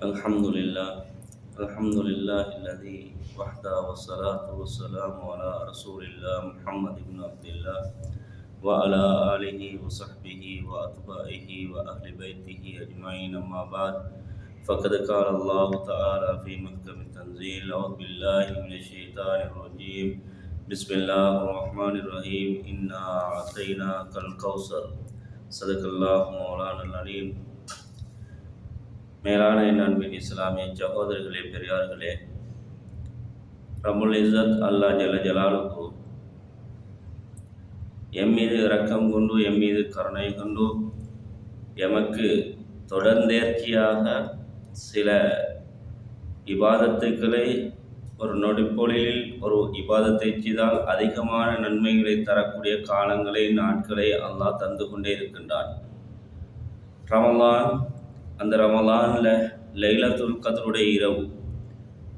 الحمد لله الحمد لله الذي وحده والصلاة والسلام على رسول الله محمد بن عبد الله وعلى آله وصحبه وأتباعه وأهل بيته أجمعين أما بعد. فقد قال الله تعالى في محكم التنزيل أعوذ بالله من الشيطان الرجيم. بسم الله الرحمن الرحيم. إنا أعطيناك الكوثر. صدق الله مولانا العليم. மேலான என் அன்பின் இஸ்லாமிய சகோதரர்களே பெரியார்களே ரமுல் இசத் அல்லா ஜல ஜலாலுக்கு எம் மீது இரக்கம் கொண்டு எம் மீது கருணை கொண்டு எமக்கு தொடர்ந்தேர்ச்சியாக சில இபாதத்துக்களை ஒரு நொடிப்பொழிலில் ஒரு இபாதத்தை செய்தால் அதிகமான நன்மைகளை தரக்கூடிய காலங்களை நாட்களை அல்லாஹ் தந்து கொண்டே இருக்கின்றான். ரமலான் அந்த ரமலானில் லைலத்துல் கதருடைய இரவு.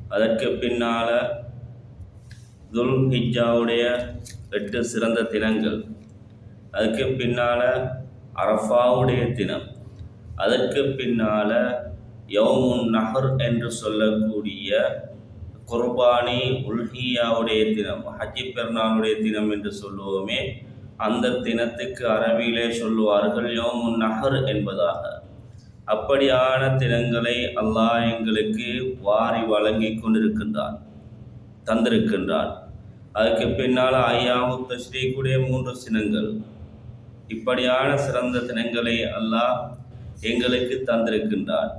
அதற்கு பின்னால் துல் ஹிஜாவுடைய எட்டு சிறந்த தினங்கள். அதுக்கு பின்னால் அரஃபாவுடைய தினம். அதற்கு பின்னால் யவுமுன் நஹர் என்று சொல்லக்கூடிய குர்பானி உல்ஹியாவுடைய தினம் ஹஜ்ஜி பெருநாளுடைய தினம் என்று சொல்லுவோமே அந்த தினத்துக்கு அரபியிலே சொல்லுவார்கள் யோமுன் நஹர் என்பதாக. அப்படியான தினங்களை அல்லாஹ் எங்களுக்கு வாரி வழங்கி கொண்டிருக்கின்றான் தந்திருக்கின்றான். அதுக்கு பின்னால் ஐயாமு தஸ்ரீக்குடைய மூன்று சினங்கள் இப்படியான சிறந்த தினங்களை அல்லாஹ் எங்களுக்கு தந்திருக்கின்றான்.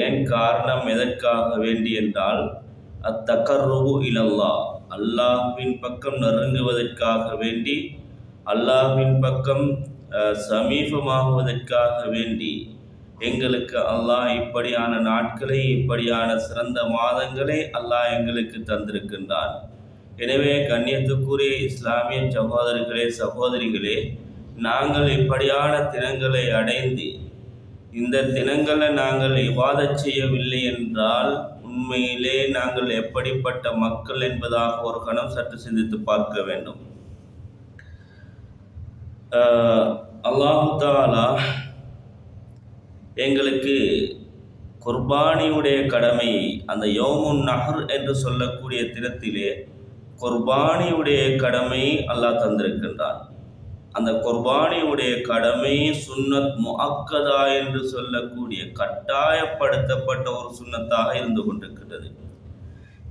ஏன் காரணம் எதற்காக வேண்டி என்றால் அத்தக்கர்ருபு இலல்லா அல்லாஹ்வின் பக்கம் நெருங்குவதற்காக வேண்டி அல்லாஹ்வின் பக்கம் சமீபமாகுவதற்காக வேண்டி எங்களுக்கு அல்லாஹ் இப்படியான நாட்களை இப்படியான சிறந்த மாதங்களை அல்லாஹ் எங்களுக்கு தந்திருக்கின்றான். எனவே கண்ணியத்துக்குரிய இஸ்லாமிய சகோதரர்களே சகோதரிகளே நாங்கள் இப்படியான தினங்களை அடைந்து இந்த தினங்களை நாங்கள் இவாத செய்யவில்லை என்றால் உண்மையிலே நாங்கள் எப்படிப்பட்ட மக்கள் என்பதாக ஒரு கணம் சற்று சிந்தித்து பார்க்க வேண்டும். அல்லாஹு தாலா எங்களுக்கு குர்பானியுடைய கடமை அந்த யோமுன் நகர் என்று சொல்லக்கூடிய தினத்திலே குர்பானியுடைய கடமை அல்லாஹ் தந்திருக்கின்றான். அந்த குர்பானியுடைய கடமை சுன்னத் முஅக்கதா என்று சொல்லக்கூடிய கட்டாயப்படுத்தப்பட்ட ஒரு சுண்ணத்தாக இருந்து கொண்டிருக்கின்றது.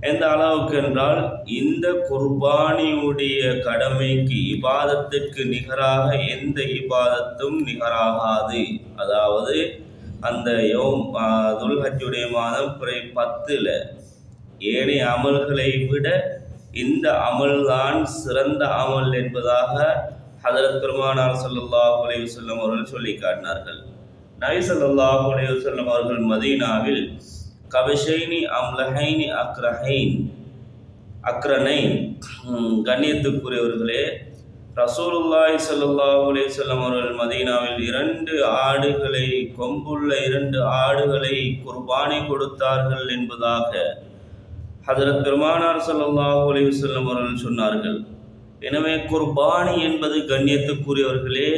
எந்த அளவுக்கு என்றால் இந்த குர்பானியுடைய கடமைக்கு இபாதத்திற்கு நிகராக எந்த இபாதத்தும் நிகராகாது. அதாவது அந்த யோம் துல்ஹஜுடைய மாதம் குறை பத்தில் ஏனைய அமல்களை விட இந்த அமல்தான் சிறந்த அமல் என்பதாக ஹதரத் பெருமானார் சல்லாஹூ செல்லும் அவர்கள் சொல்லி காட்டினார்கள். நபி சல்லாஹூ செல்லும் அவர்கள் மதீனாவில் கபிஷைனி அம்லஹைனி அக்ரஹைன் அக்ரனைன் கண்ணியத்துக்குரியவர்களே ரசூலுல்லாய் சல்லாஹூ அலேசல்லம் அவர்கள் மதீனாவில் இரண்டு ஆடுகளை கொம்புள்ள இரண்டு ஆடுகளை குர்பானி கொடுத்தார்கள் என்பதாக ஹதரத் பெருமானார் சல்லாஹூ அலையுசல்லம் அவர்கள் சொன்னார்கள். எனவே குர்பானி என்பது கண்ணியத்துக்குரியவர்களே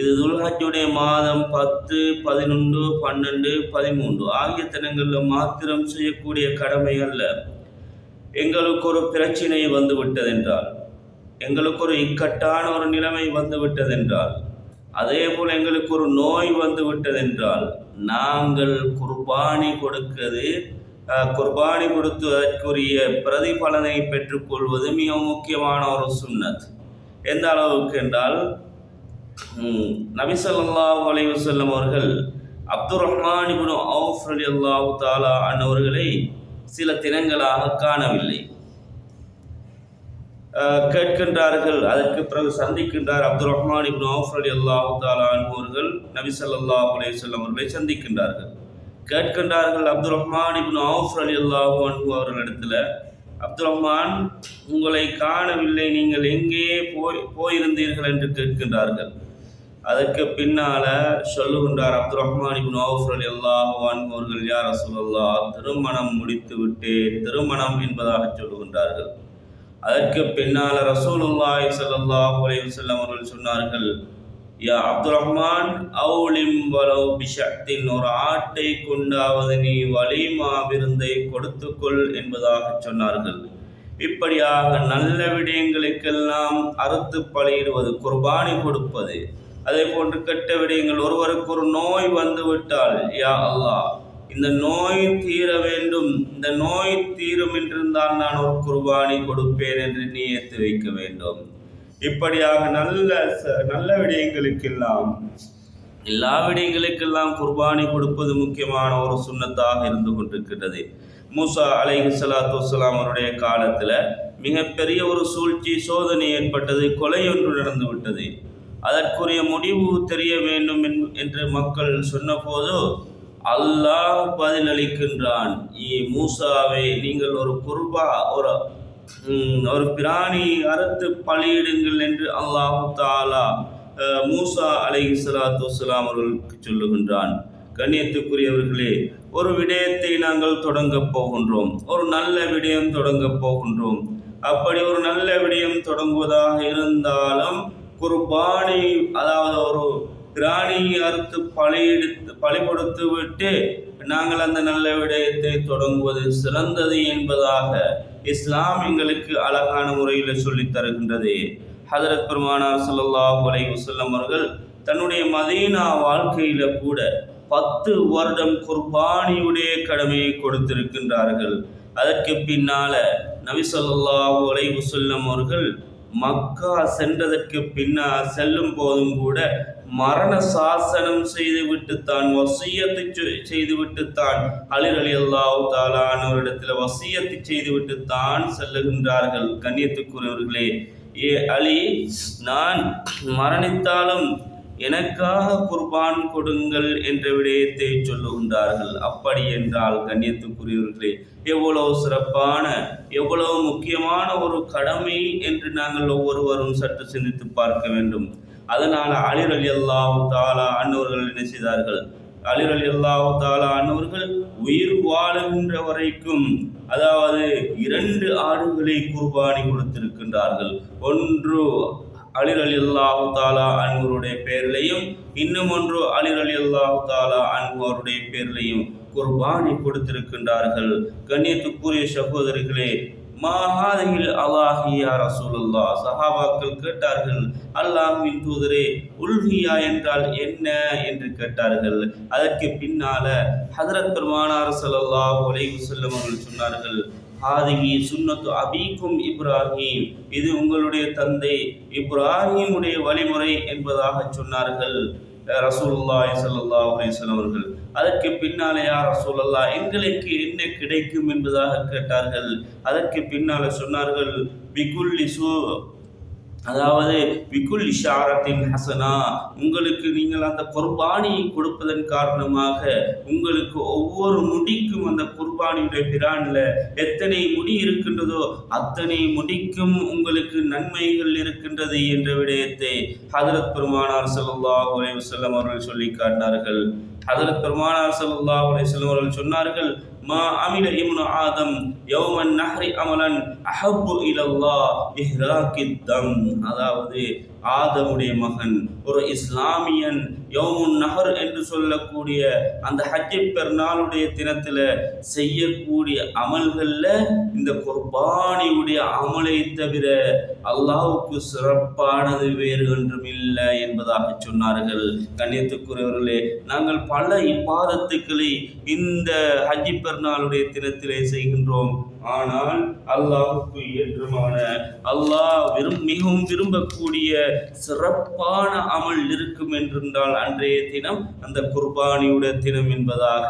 இது துல்ஹஜுடைய மாதம் பத்து பதினொன்று பன்னெண்டு பதிமூன்று ஆகிய தினங்களில் மாத்திரம் செய்யக்கூடிய கடமை அல்ல. எங்களுக்கு ஒரு பிரச்சினை வந்துவிட்டதென்றால் எங்களுக்கு ஒரு இக்கட்டான ஒரு நிலைமை வந்துவிட்டதென்றால் அதே போல் எங்களுக்கு ஒரு நோய் வந்து விட்டதென்றால் நாங்கள் குர்பானி கொடுக்கிறது குர்பானி கொடுத்ததற்குரிய பிரதிபலனை பெற்றுக்கொள்வது மிக முக்கியமான ஒரு சுண்ணத். எந்த அளவுக்கு என்றால் நபிசல்லாஹு அலைவு செல்லம் அவர்கள் அப்துல் ரஹ்மான் இபுன் அவுஃப் அலி அல்லாஹு தாலா அன்னவர்களை சில தினங்களாக காணவில்லை. கேட்கின்றார்கள். அதற்கு பிறகு சந்திக்கின்றார் அப்துல் ரஹ்மான் இப்னு அவுஃப் அலி அல்லாஹு தாலா அவர்கள் நபி சல்லாஹ் அலே சொல்லம் அவர்களை சந்திக்கின்றார்கள். கேட்கின்றார்கள் அப்துல் ரஹ்மான் இப்னு அவுஃப் அலி அல்லாஹு அன்பு அவர்களிடத்தில் அப்துல் ரஹ்மான் உங்களை காணவில்லை நீங்கள் எங்கே போய் போயிருந்தீர்கள்? என்று கேட்கின்றார்கள். அதற்கு பின்னால சொல்லுகின்றார் அப்துல் ரஹ்மான் இப்னு அவுஃப் அலி அல்லாஹு அன்பு அவர்கள் யார் அசுல்லா திருமணம் முடித்து விட்டு திருமணம் என்பதாக சொல்லுகின்றார்கள். அதற்கு பின்னால் ரசூலுல்லாய் சல்லாஹூ அலைஹி வஸல்லம் அவர்கள் சொன்னார்கள் யா அப்துல் ரஹ்மான் அவுலிம் வலோ பிஷத்தின் ஒரு ஆட்டை கொண்டாவது நீ வலிமா விருந்தை கொடுத்துக்கொள் என்பதாக சொன்னார்கள். இப்படியாக நல்ல விடயங்களுக்கெல்லாம் அறுத்து பலியிடுவது குர்பானி கொடுப்பது அதே போன்று கெட்ட விடயங்கள் ஒருவருக்கு ஒரு நோய் வந்து விட்டால் யா அல்லாஹ் இந்த நோய் தீர வேண்டும். இந்த நோய் தீரும் என்றிருந்தால் நான் ஒரு குர்பானி கொடுப்பேன் என்று நியத்து வைக்க வேண்டும். இப்படியாக நல்ல ச- நல்ல விடயங்களுக்கெல்லாம் எல்லா விடயங்களுக்கெல்லாம் குர்பானி கொடுப்பது முக்கியமான ஒரு சுண்ணத்தாக இருந்து கொண்டிருக்கிறது மூசா அலைஹி சலாத்து வலாம் அவருடைய காலத்தில் மிகப்பெரிய ஒரு சூழ்ச்சி சோதனை ஏற்பட்டது கொலை ஒன்று நடந்து விட்டது. அதற்குரிய முடிவு தெரிய வேண்டும் என்- என்று மக்கள் சொன்னபோது அல்லாஹ் பதிலளிக்கின்றான். ஈ மூசாவே நீங்கள் ஒரு குர்பா ஒரு ஒரு பிராணி அறுத்து பலியிடுங்கள் என்று அல்லாஹு தாலா மூசா அலை ஸலாத்து வலாம் அவர்களுக்கு சொல்லுகின்றான். கண்ணியத்துக்குரியவர்களே ஒரு விடயத்தை நாங்கள் தொடங்கப் போகின்றோம். ஒரு நல்ல விடயம் தொடங்கப் போகின்றோம். அப்படி ஒரு நல்ல விடயம் தொடங்குவதாக இருந்தாலும் குர்பானி அதாவது ஒரு திராணி அறுத்து பலியெடுத்து பழி கொடுத்து விட்டு நாங்கள் அந்த நல்ல விடயத்தை தொடங்குவது சிறந்தது என்பதாக இஸ்லாம் எங்களுக்கு அழகான முறையில் சொல்லித் தருகின்றது. ஹதரத் பெருமானார் ஸல்லல்லாஹு அலை வசல்லம் அவர்கள் தன்னுடைய மதீனா வாழ்க்கையில கூட பத்து வருடம் குர்பானியுடைய கடமையை கொடுத்திருக்கின்றார்கள். அதற்கு பின்னால நபி ஸல்லல்லாஹு அலைஹி வஸல்லம் அவர்கள் மக்கா சென்றதற்கு பின்னால் செல்லும் போதும் கூட மரண சாசனம் செய்துவிட்டு தான் வசியத்தை செ- செய்துவிட்டு தான் அலிர் அலி அல்லாஹு தாலானவரிடத்தில் வசியத்தை செய்துவிட்டு தான் செல்லுகின்றார்கள். கண்ணியத்துக்குரியவர்களே ஏ அலி நான் மரணித்தாலும் எனக்காக குர்பான் கொடுங்கள் என்ற விடயத்தை சொல்லுகின்றார்கள். அப்படி என்றால் கண்ணியத்துக்குரியவர்களே எவ்வளவு சிறப்பான எவ்வளவு முக்கியமான ஒரு கடமை என்று நாங்கள் ஒவ்வொருவரும் சற்று சிந்தித்து பார்க்க வேண்டும். அதனால் அலிர் அலி அல்லாஹ் தாலா அன்னவர்கள் என்ன செய்தார்கள்? அலிர் அலி அல்லாஹ் தாலா அன்னவர்கள் உயிர் வாழுகின்ற வரைக்கும் அதாவது இரண்டு ஆடுகளை குர்பானி கொடுத்திருக்கின்றார்கள். ஒன்று அலிர் அலி அல்லாஹு தாலா அன்பருடைய பெயர்லையும் இன்னும் ஒன்று அலிர் அலி அல்லாஹு தாலா அன்பருடைய பெயர்லையும் குர்பானி கொடுத்திருக்கின்றார்கள். கண்ணியத்துக்குரிய சகோதரிகளே மாஹாதில் அல்லாஹியா ரசூலுல்லா சஹாபாக்கள் கேட்டார்கள் அல்லாஹின் தூதரே உல்ஹியா என்றால் என்ன? என்று கேட்டார்கள். அதற்கு பின்னால ஹதரத் பெருமானார் ஸல்லல்லாஹு அலைஹி செல்லும் அவர்கள் சொன்னார்கள் ஹாதிகி சுன்னத்து அபீக்கும் இப்ராஹிம். இது உங்களுடைய தந்தை இப்ராஹிமுடைய வழிமுறை என்பதாக சொன்னார்கள். ரசூலுல்லாஹி ஸல்லல்லாஹு அலைஹி வஸல்லம் அவர்கள் அதற்கு பின்னாலே யார் ரசூலல்லா எங்களுக்கு என்ன கிடைக்கும் என்பதாக கேட்டார்கள். அதற்கு பின்னாலே சொன்னார்கள் பிகுல்லி சூ அதாவது விகுல் இஷாரத்தின் ஹசனா உங்களுக்கு நீங்கள் அந்த குர்பானியை கொடுப்பதன் காரணமாக உங்களுக்கு ஒவ்வொரு முடிக்கும் அந்த குர்பானியுடைய பிரானில் எத்தனை முடி இருக்கின்றதோ அத்தனை முடிக்கும் உங்களுக்கு நன்மைகள் இருக்கின்றது என்ற விடயத்தை ஹதரத் பெருமானார் ஸல்லல்லாஹு அலைஹி அவர்கள் சொல்லி காட்டினார்கள். ஹதரத் பெருமானார் ஸல்லல்லாஹு அலைஹி அவர்கள் சொன்னார்கள் மா அமில இப்னு ஆதம் யௌமன் நஹ்ரி அமலன் அஹப்பு இலல்லாஹ் இஹ்ராக்கித் தம் அதாவது ஆதமுடைய மகன் ஒரு இஸ்லாமியன் யோமுன் நகர் என்று சொல்லக்கூடிய அந்த ஹஜ்ஜி பெருநாளுடைய தினத்தில் செய்யக்கூடிய அமல்களில் இந்த குர்பானியுடைய அமலை தவிர அல்லாவுக்கு சிறப்பானது வேறு ஒன்றும் இல்லை என்பதாக சொன்னார்கள். கண்ணியத்துக்குரியவர்களே நாங்கள் பல இப்பாதத்துக்களை இந்த ஹஜ்ஜி பெருநாளுடைய தினத்திலே செய்கின்றோம். ஆனால் அல்லாஹுக்கு ஏற்றமான அல்லாஹ் விரும் மிகவும் விரும்பக்கூடிய சிறப்பான அமல் இருக்கும் என்றிருந்தால் அன்றைய தினம் அந்த குர்பானியுடைய தினம் என்பதாக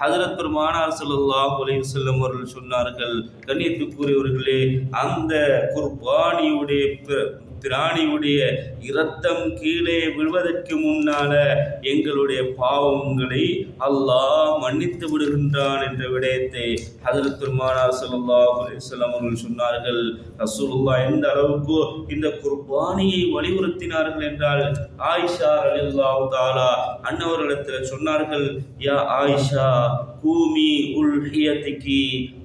ஹஜரத் பெருமானார் ஸல்லல்லாஹு அலைஹி அவர்கள் சொன்னார்கள். கண்ணியத்துக்குரியவர்களே அந்த குர்பானியுடைய திராணியுடைய இரத்தம் கீழே விழுவதற்கு முன்னால எங்களுடைய பாவங்களை அல்லாஹ் மன்னித்து விடுகின்றான் என்ற விடயத்தை ஹஜரத் பெருமானார் ஸல்லல்லாஹு அலைஹி அவர்கள் சொன்னார்கள். ரசூலுல்லா எந்த அளவுக்கு இந்த குர்பானியை வலியுறுத்தினார்கள் என்றால் ஆயிஷா அலில்லா தாலா அன்னவர்களிடத்தில் சொன்னார்கள் யா ஆயிஷா கூமி உல்ஹியத்திக்கு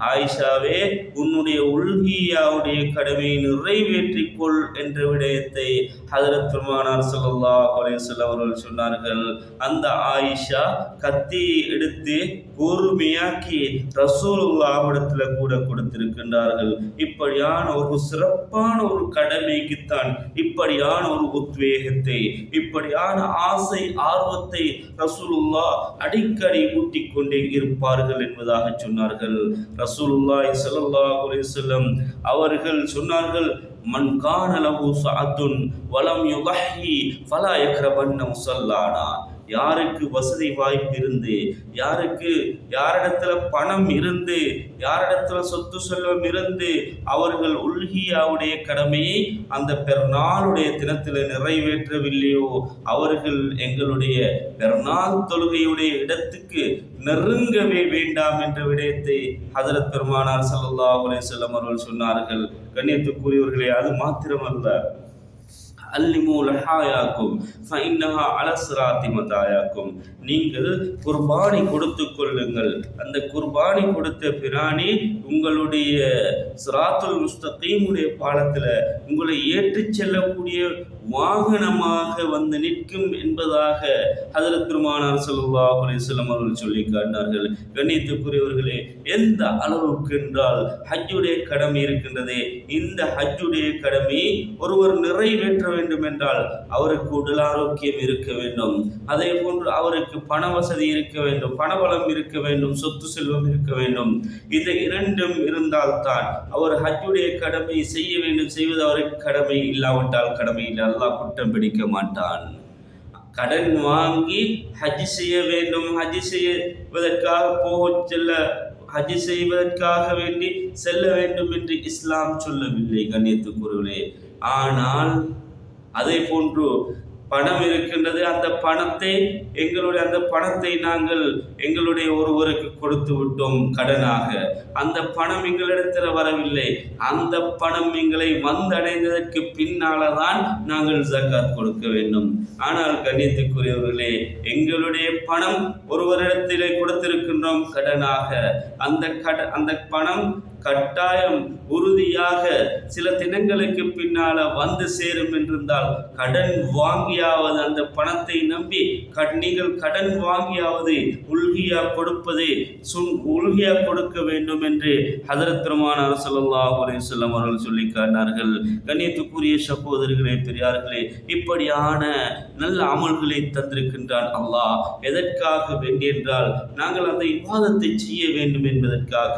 ஆயிஷாவே உன்னுடைய உல்ஹியாவுடைய கடமையை நிறைவேற்றிக்கொள் என்ற விடயத்தை ஹதரத் பெருமானார் சொல்லல்லா அலைஹி அவர்கள் சொன்னார்கள். அந்த ஆயிஷா கத்தியை எடுத்து கூர்மையாக்கி ரசூலுல்லாஹிடத்துல கூட கொடுத்திருக்கின்றார்கள். இப்படியான ஒரு சிறப்பான ஒரு கடமைக்குத்தான் இப்படியான ஒரு உத்வேகத்தை இப்படியான ஆசை ஆர்வத்தை ரசூலுல்லா அடிக்கடி ஊட்டிக் கொண்டே இருப்பார்கள் என்பதாக சொன்னார்கள். ரசூலுல்லாஹி ஸல்லல்லாஹு அலைஹி அவர்கள் சொன்னார்கள் மன் கான சாத்துன் வலம் யுதஹி ஃபலா யக்ரபன்ன முசல்லானா யாருக்கு வசதி வாய்ப்பு இருந்து யாருக்கு யாரிடத்துல பணம் இருந்து யாரிடத்துல சொத்து செல்வம் இருந்து அவர்கள் உல்ஹியாவுடைய கடமையை அந்த பெருநாளுடைய தினத்தில் நிறைவேற்றவில்லையோ? அவர்கள் எங்களுடைய பெருநாள் தொழுகையுடைய இடத்துக்கு நெருங்கவே வேண்டாம் என்ற விடயத்தை ஹதரத் பெருமானார் சல்லா அலைஹி வஸல்லம் அவர்கள் சொன்னார்கள். கண்ணியத்துக்குரியவர்களே அது மாத்திரமல்ல. அல்லிமு லஹாயாக்கும் ஃபைன்னஹா அலஸ்ராத்தி மதாயாக்கும். நீங்கள் குர்பானி கொடுத்து கொள்ளுங்கள். அந்த குர்பானி கொடுத்த பிராணி உங்களுடைய சிராத்துல் முஸ்தகீமுடைய பாலத்தில் உங்களை ஏற்றிச் செல்லக்கூடிய வாகனமாக வந்து நிற்கும் என்பதாக ஹதரத் திருமானார் ஸல்லல்லாஹு அலைஹி அவர்கள் சொல்லி காட்டினார்கள். கண்ணியத்துக்குரியவர்களே எந்த அளவுக்கு என்றால் ஹஜ்ஜுடைய கடமை இருக்கின்றதே இந்த ஹஜ்ஜுடைய கடமை ஒருவர் நிறைவேற்ற வேண்டும் என்றால் அவருக்கு உடல் ஆரோக்கியம் இருக்க வேண்டும். அதே போன்று அவருக்கு பண வசதி இருக்க வேண்டும் பணபலம் இருக்க வேண்டும் சொத்து செல்வம் இருக்க வேண்டும். இந்த இரண்டும் இருந்தால்தான் அவர் ஹஜ்ஜுடைய கடமை செய்ய வேண்டும் செய்வது அவருக்கு கடமை இல்லாவிட்டால் கடமை இல்லை அல்லாஹ் குற்றம் பிடிக்க மாட்டான். கடன் வாங்கி ஹஜ் செய்ய வேண்டும் ஹஜ் செய்வதற்காக போக செல்ல ஹஜ் செய்வதற்காக வேண்டி செல்ல வேண்டும் என்று இஸ்லாம் சொல்லவில்லை கண்ணியத்துக்குருவிலே ஆனால் அதே போன்று பணம் இருக்கின்றது. அந்த பணத்தை எங்களுடைய அந்த பணத்தை நாங்கள் எங்களுடைய ஒருவருக்கு கொடுத்து விட்டோம் கடனாக. அந்த பணம் எங்களிடத்தில் வரவில்லை. அந்த பணம் எங்களை வந்தடைந்ததற்கு பின்னால தான் நாங்கள் ஜக்காத் கொடுக்க வேண்டும். ஆனால் கண்ணியத்துக்குரியவர்களே எங்களுடைய பணம் ஒருவரிடத்திலே கொடுத்திருக்கின்றோம் கடனாக. அந்த கட அந்த பணம் கட்டாயம் உறுதியாக சில தினங்களுக்கு பின்னால வந்து சேரும் என்றிருந்தால் கடன் வாங்கியாவது அந்த பணத்தை நம்பி கட்- நீங்கள் கடன் வாங்கியாவது உல்கியா கொடுப்பது சுன் உல்கியா கொடுக்க வேண்டும் என்று ஹதரத்திரமான அரசல்லா ஸல்லல்லாஹு அவர்கள் சொல்லி காட்டினார்கள். கண்ணியத்துக்குரிய சகோதரர்களே பெரியார்களே இப்படியான நல்ல அமல்களை தந்திருக்கின்றான் அல்லாஹ். எதற்காக வேண்டியென்றால் நாங்கள் அந்த விவாதத்தை செய்ய வேண்டும் என்பதற்காக.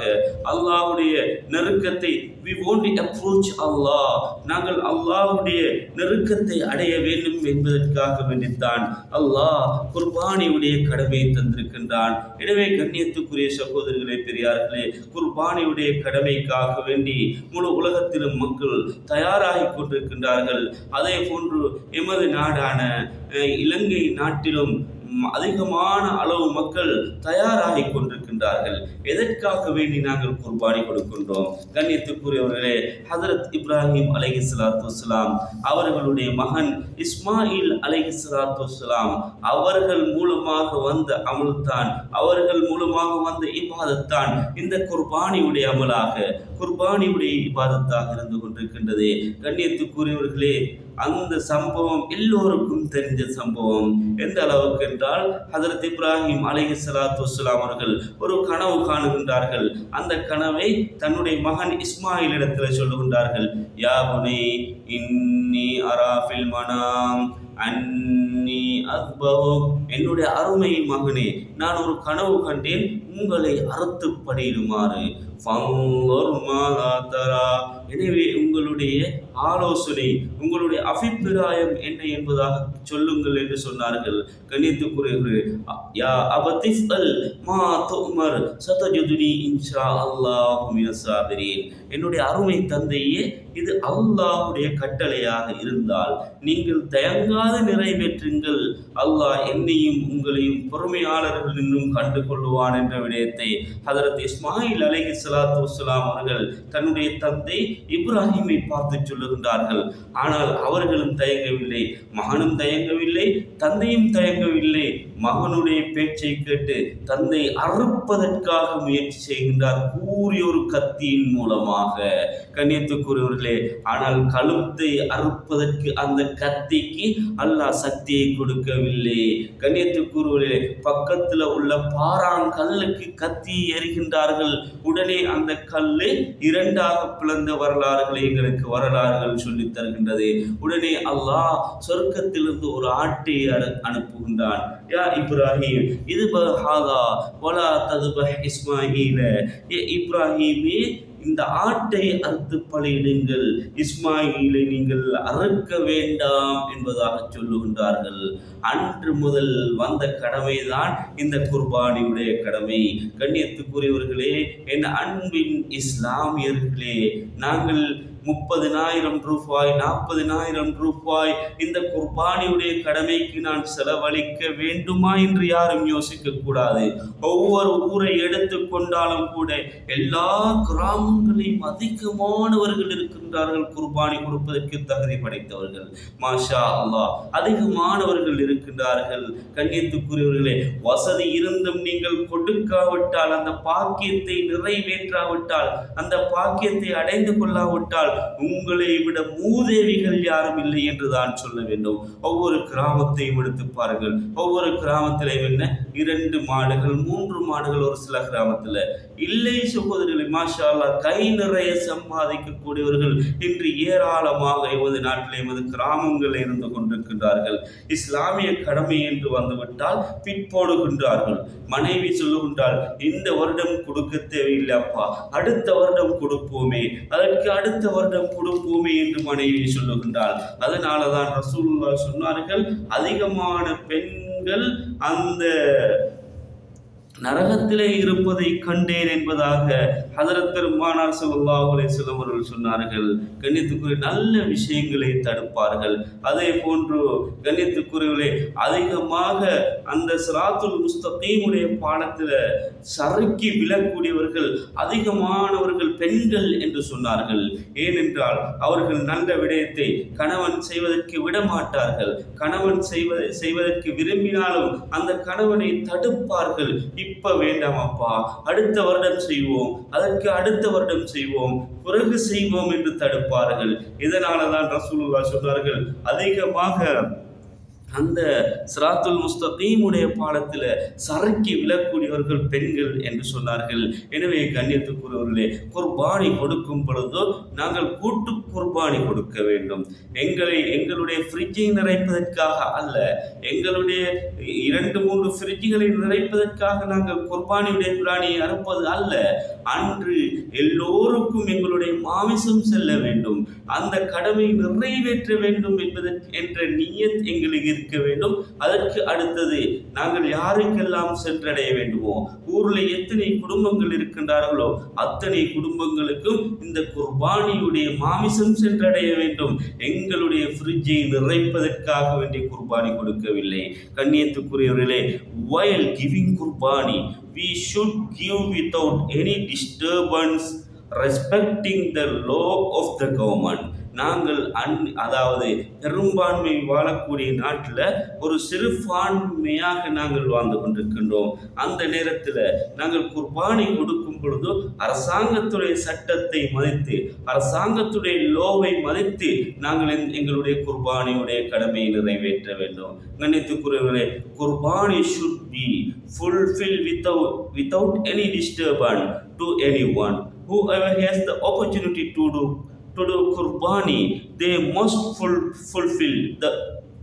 அல்லாஹ்வுடைய நெருக்கத்தை வி ஓன்லி அப்ரோச் அல்லாஹ் நாங்கள் அல்லாஹ்வுடைய நெருக்கத்தை அடைய வேண்டும் என்பதற்காக வேண்டித்தான் அல்லாஹ் குர்பானியுடைய கடமையை தந்திருக்கின்றான். எனவே கண்ணியத்துக்குரிய சகோதரர்களே பெரியார்களே குர்பானியுடைய கடமைக்காக வேண்டி முழு உலகத்திலும் மக்கள் தயாராகி கொண்டிருக்கின்றார்கள். அதே போன்று எமது நாடான அஹ், இலங்கை நாட்டிலும் அதிகமான அளவு மக்கள் தயாராகி கொண்டிருக்கின்றார்கள். எதற்காக வேண்டி நாங்கள் குர்பானி கொடுக்கின்றோம்? கண்ணியத்துக்குரியவர்களே ஹதரத் இப்ராஹிம் அலஹி சலாத்து வலாம் அவர்களுடைய மகன் இஸ்மாயில் அலஹி சலாத்து வலாம் அவர்கள் மூலமாக வந்த அமுல்தான் அவர்கள் மூலமாக வந்த இபாதத்தான் இந்த குர்பானியுடைய அமலாக குர்பானியுடைய இபாதத்தாக இருந்து கொண்டிருக்கின்றது. கண்ணியத்துக்குரியவர்களே அந்த சம்பவம் எல்லோருக்கும் தெரிஞ்ச சம்பவம். எந்த அளவுக்கு என்றால் ஹதரத் இப்ராஹிம் அலஹி சலாத்து வலாம் அவர்கள் ஒரு கனவு காணுகின்றார்கள். அந்த கனவை தன்னுடைய மகன் இஸ்மாயில் இடத்துல சொல்லுகின்றார்கள். யா புனே இன்னி அராஃபில் மனாம் அன்னி அக்பவோ என்னுடைய அருமையின் மகனே நான் ஒரு கனவு கண்டேன். உங்களை அறுத்து பணியிடுமாறு எனவே உங்களுடைய ஆலோசனை உங்களுடைய அபிப்பிராயம் என்ன என்பதாக சொல்லுங்கள் என்று சொன்னார்கள். கண்ணியத்துக்குரியவர்களே யா அபதிஃப் அல் மா துமர் சதஜுதுனி இன்ஷா அல்லாஹு சாபிரீன். என்னுடைய அருமை தந்தையே இது அல்லாஹ்வுடைய கட்டளையாக இருந்தால் நீங்கள் தயங்காது நிறைவேற்றுங்கள். அல்லாஹ் என்னையும் உங்களையும் பொறுமையாளர்கள் இன்னும் கண்டு கொள்ளுவான் என்ற விடயத்தை ஹதரத் இஸ்மாயில் அலஹி சலாத்து வலாம் அவர்கள் தன்னுடைய தந்தை இப்ராஹிமை பார்த்து சொல்லுகின்றார்கள். ஆனால் அவர்களும் தயங்கவில்லை மகனும் தயங்கவில்லை தந்தையும் தயங்கவில்லை. மகனுடைய பேச்சை கேட்டு தந்தை அறுப்பதற்காக முயற்சி செய்கின்றார் கூறிய ஒரு கத்தியின் மூலமாக. கண்ணியத்துக்குரியவர்களே ஆனால் கழுத்தை அறுப்பதற்கு அந்த கத்திக்கு அல்லாஹ் சக்தியை கொடுக்க கொடுக்கவில்லை கண்ணியத்துக்குரியவர்களே பக்கத்தில் உள்ள பாறாங்கல்லுக்கு கத்தி எறிகின்றார்கள். உடனே அந்த கல்லு இரண்டாக பிளந்த வரலாறுகளை எங்களுக்கு வரலாறுகள் சொல்லி தருகின்றது. உடனே அல்லாஹ் சொர்க்கத்திலிருந்து ஒரு ஆட்டை அனுப்புகின்றான். யா இப்ராஹிம் இது ஹாதா வலா ததுபஹ் இஸ்மாயில. இப்ராஹிமே இந்த ஆட்டை அறுத்து பலியிடுங்கள். இஸ்மாயிலை நீங்கள் அறுக்க வேண்டாம் என்பதாக சொல்லுகின்றார்கள். அன்று முதல் வந்த கடமைதான் இந்த குர்பானியுடைய கடமை. கண்ணியத்துக்குரியவர்களே என் அன்பின் இஸ்லாமியர்களே நாங்கள் முப்பதினாயிரம் ரூபாய் நாற்பதினாயிரம் ரூபாய். இந்த குர்பானியுடைய கடமைக்கு நான் செலவழிக்க வேண்டுமா என்று யாரும் யோசிக்க கூடாது ஒவ்வொரு ஊரை எடுத்து கொண்டாலும் கூட எல்லா கிராமங்களையும் அதிகமானவர்கள் இருக்கின்றார்கள் குர்பானி கொடுப்பதற்கு தகுதி படைத்தவர்கள். மாஷா அல்லா அதிகமானவர்கள் இருக்கின்றார்கள். கண்ணியத்துக்குரியவர்களே வசதி இருந்தும் நீங்கள் கொடுக்காவிட்டால் அந்த பாக்கியத்தை நிறைவேற்றாவிட்டால் அந்த பாக்கியத்தை அடைந்து கொள்ளாவிட்டால் உங்களை விட மூதேவிகள் யாரும் இல்லை என்று தான் சொல்ல வேண்டும். ஒவ்வொரு கிராமத்தையும் எடுத்து பாருங்கள். ஒவ்வொரு கிராமத்திலையும் என்ன? இரண்டு மாடுகள் மூன்று மாடுகள் ஒரு சில கிராமத்தில். இல்லை சகோதரிகளை மாஷா கை நிறைய சம்பாதிக்கக்கூடியவர்கள் இன்று ஏராளமாக எமது நாட்டில் எமது கிராமங்களில் இருந்து கொண்டிருக்கின்றார்கள். இஸ்லாமிய கடமை என்று வந்துவிட்டால் பிற்போடுகின்றார்கள் மனைவி சொல்லுகின்றால் இந்த வருடம் கொடுக்க தேவையில்லை அப்பா அடுத்த வருடம் கொடுப்போமே. அதற்கு அடுத்த வருடம் கொடுப்போமே என்று மனைவி சொல்லுகின்றாள். அதனால தான் ரசூலுல்லா சொன்னார்கள் அதிகமான பெண்கள் அந்த நரகத்திலே இருப்பதை கண்டேன் என்பதாக ஹதரத் பெருமானார் ஸல்லல்லாஹு சொன்னார்கள். கண்ணியத்துக்குரிய நல்ல விஷயங்களை தடுப்பார்கள். அதே போன்று கண்ணியத்துக்குரியவர்களே அதிகமாக அந்த சிராத்துல் முஸ்தகீமுடைய பாடத்தில் சறுக்கி விழக்கூடியவர்கள் அதிகமானவர்கள் பெண்கள் என்று சொன்னார்கள். ஏனென்றால் அவர்கள் நல்ல விடயத்தை கணவன் செய்வதற்கு விட மாட்டார்கள் கணவன் செய்வதை செய்வதற்கு விரும்பினாலும் அந்த கணவனை தடுப்பார்கள். இப்போ வேண்டாம் அப்பா அடுத்த வருடம் செய்வோம் அதற்கு அடுத்த வருடம் செய்வோம் பிறகு செய்வோம் என்று தடுப்பார்கள். இதனால தான் ரசூலுல்லா சொன்னார்கள் அதிகமாக அந்த சிராத்துல் முஸ்தகீமுடைய பாடத்தில் சறுக்கி விழக்கூடியவர்கள் பெண்கள் என்று சொன்னார்கள். எனவே கண்ணியத்துக்குரியவர்களே குர்பானி கொடுக்கும் பொழுதோ நாங்கள் கூட்டு குர்பானி கொடுக்க வேண்டும். எங்களை எங்களுடைய ஃப்ரிட்ஜை நிறைப்பதற்காக அல்ல எங்களுடைய இரண்டு மூன்று ஃப்ரிட்ஜுகளை நிறைப்பதற்காக நாங்கள் குர்பானியுடைய பிராணியை அறுப்பது அல்ல. அன்று எல்லோருக்கும் எங்களுடைய மாமிசம் செல்ல வேண்டும். அந்த கடமை நிறைவேற்ற வேண்டும் என்பதற்கு என்ற நீயத் எங்களுக்கு இருக்க வேண்டும். அதற்கு அடுத்தது நாங்கள் யாருக்கெல்லாம் சென்றடைய வேண்டுமோ ஊரில் எத்தனை குடும்பங்கள் இருக்கின்றார்களோ அத்தனை குடும்பங்களுக்கும் இந்த குர்பானியுடைய மாமிசம் சென்றடைய வேண்டும். எங்களுடைய ஃப்ரிட்ஜை நிறைப்பதற்காக வேண்டிய குர்பானி கொடுக்கவில்லை. கண்ணியத்துக்குரியவர்களே while giving qurbani we should give without any disturbance respecting the law of the government நாங்கள் அன் அதாவது பெரும்பான்மை வாழக்கூடிய நாட்டில் ஒரு சிறுபான்மையாக நாங்கள் வாழ்ந்து கொண்டிருக்கின்றோம். அந்த நேரத்தில் நாங்கள் குர்பானி கொடுக்கும் பொழுது அரசாங்கத்துடைய சட்டத்தை மதித்து அரசாங்கத்துடைய லோவை மதித்து நாங்கள் எங்களுடைய குர்பானியுடைய கடமையை நிறைவேற்ற வேண்டும். கண்ணியத்துக்குரியவர்களே qurbani should be without any disturbance to anyone who uh has the opportunity to to to do kurbani they must full, fulfill the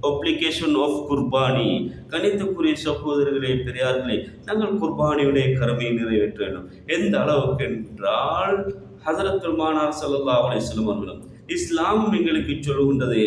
obligation of qurbani கணித்துக்குரிய சகோதரர்களே பெரியார்களே நாங்கள் குர்பானியுடைய கடமையை நிறைவேற்ற வேண்டும். எந்த அளவுக்கு என்றால் ஹசரத் பெருமானார் ஸல்லல்லாஹு அவரை வஸல்லம் அவர்களும் இஸ்லாம் எங்களுக்கு சொல்லுகின்றது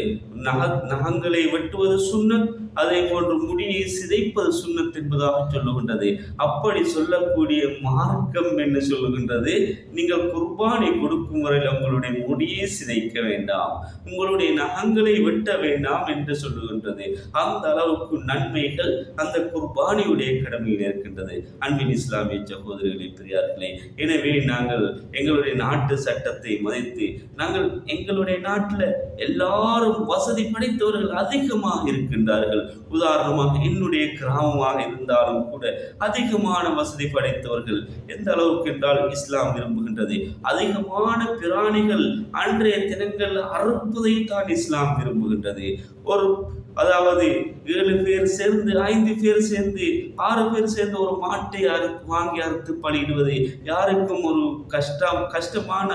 நக நகங்களை வெட்டுவது சுண்ணத் அதே போன்று முடியை சிதைப்பது சுண்ணத் என்பதாக சொல்லுகின்றது. அப்படி சொல்லக்கூடிய மார்க்கம் என்ன சொல்லுகின்றது? நீங்கள் குர்பானை கொடுக்கும் வரையில் உங்களுடைய முடியை சிதைக்க வேண்டாம். உங்களுடைய நகங்களை வெட்ட வேண்டாம் என்று சொல்லுகின்றது. அந்த அளவுக்கு நன்மைகள் அந்த குர்பானியுடைய கடமையில் இருக்கின்றது. அன்பின் இஸ்லாமிய சகோதரர்களே பெரியார்களே எனவே நாங்கள் எங்களுடைய நாட்டு சட்டத்தை மதித்து நாங்கள் எங்களுடைய நாட்டில் எல்லாரும் வசதி படைத்தவர்கள் அதிகமாக இருக்கின்றார்கள். உதாரணமாக என்னுடைய கிராமமாக இருந்தாலும் கூட அதிகமான வசதி படைத்தவர்கள் எந்த அளவுக்கு என்றால் இஸ்லாம் விரும்புகின்றது. அதிகமான பிராணிகள் அன்றைய தினங்கள் அறுப்பதை தான் இஸ்லாம் விரும்புகின்றது. ஒரு அதாவது ஏழு பேர் சேர்ந்து ஐந்து பேர் சேர்ந்து ஆறு பேர் சேர்ந்து ஒரு மாட்டை அறுத்து வாங்கி அறுத்து பலியிடுவது யாருக்கும் ஒரு கஷ்டம் கஷ்டமான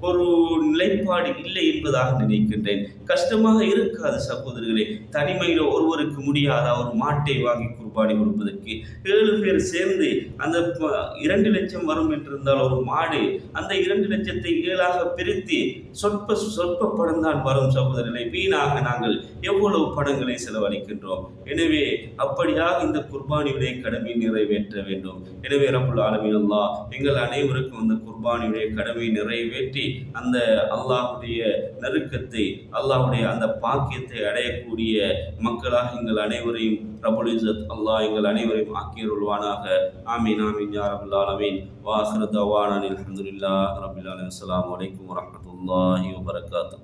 ஒரு நிலைப்பாடு இல்லை என்பதாக நினைக்கின்றேன். கஷ்டமாக இருக்காது சகோதரர்களே தனிமையில் ஒருவருக்கு முடியாத ஒரு மாட்டை வாங்கி பாடி கொடுப்பதற்கு ஏழு பேர் சேர்ந்து அந்த இரண்டு லட்சம் வரும் என்றிருந்தால் ஒரு மாடு அந்த இரண்டு லட்சத்தை ஏழாக பிரித்து சொற்ப சொற்ப படம் தான் வரும் சகோதரர்களை. வீணாக நாங்கள் எவ்வளவு படங்களை செலவழிக்கின்றோம். எனவே அப்படியாக இந்த குர்பானியுடைய கடமை நிறைவேற்ற வேண்டும். எனவே ரப்புல் ஆலமீன் அல்லாஹ் எங்கள் அனைவருக்கும் அந்த குர்பானியுடைய கடமை நிறைவேற்றி அந்த அல்லாஹ்வுடைய நெருக்கத்தை அல்லாஹ்வுடைய அந்த பாக்கியத்தை அடையக்கூடிய மக்களாக எங்கள் அனைவரையும் ரபுல் இஸ்ஸத் அல்லாஹ் எங்கள் அனைவரையும் ஆக்கியருள்வானாக ஆமீன் ஆமீன் யா ரபுல் ஆலமீன் வாஹிரு தவானா அல்ஹம்துலில்லாஹ் ரபில் ஆலமீன் அஸ்ஸலாமு அலைக்கும் வரஹ்மத்துல்லாஹி வபரகாத்துஹு